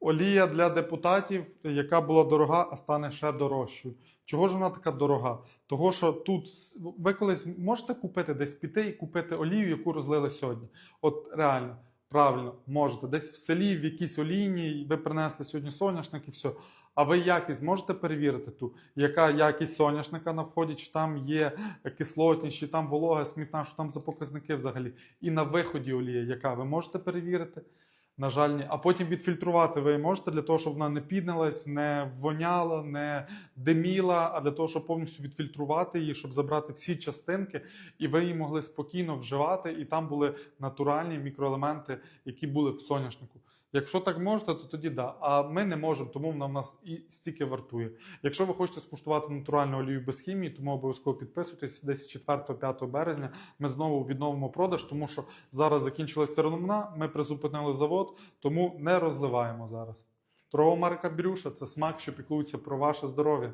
Олія для депутатів, яка була дорога, а стане ще дорожчою. Чого ж вона така дорога? Того, що тут ви колись можете купити десь піти і купити олію, яку розлили сьогодні. От реально, правильно, можете. Десь в селі, в якійсь олійні, ви принесли сьогодні соняшник і все. А ви якість можете перевірити ту, яка якість соняшника на вході, чи там є кислотність, чи там волога, смітна, що там за показники взагалі. І на виході олія, яка ви можете перевірити? На жаль, ні. А потім відфільтрувати ви можете для того, щоб вона не піднялась, не воняла, не диміла, а для того, щоб повністю відфільтрувати її, щоб забрати всі частинки, і ви її могли спокійно вживати, і там були натуральні мікроелементи, які були в соняшнику. Якщо так можете, то тоді да. А ми не можемо, тому вона в нас і стільки вартує. Якщо ви хочете скуштувати натуральну олію без хімії, тому обов'язково підписуйтесь десь 4-5 березня. Ми знову відновимо продаж, тому що зараз закінчилася сировина, ми призупинили завод, тому не розливаємо зараз. Торгова марка Брюша це смак, що піклується про ваше здоров'я.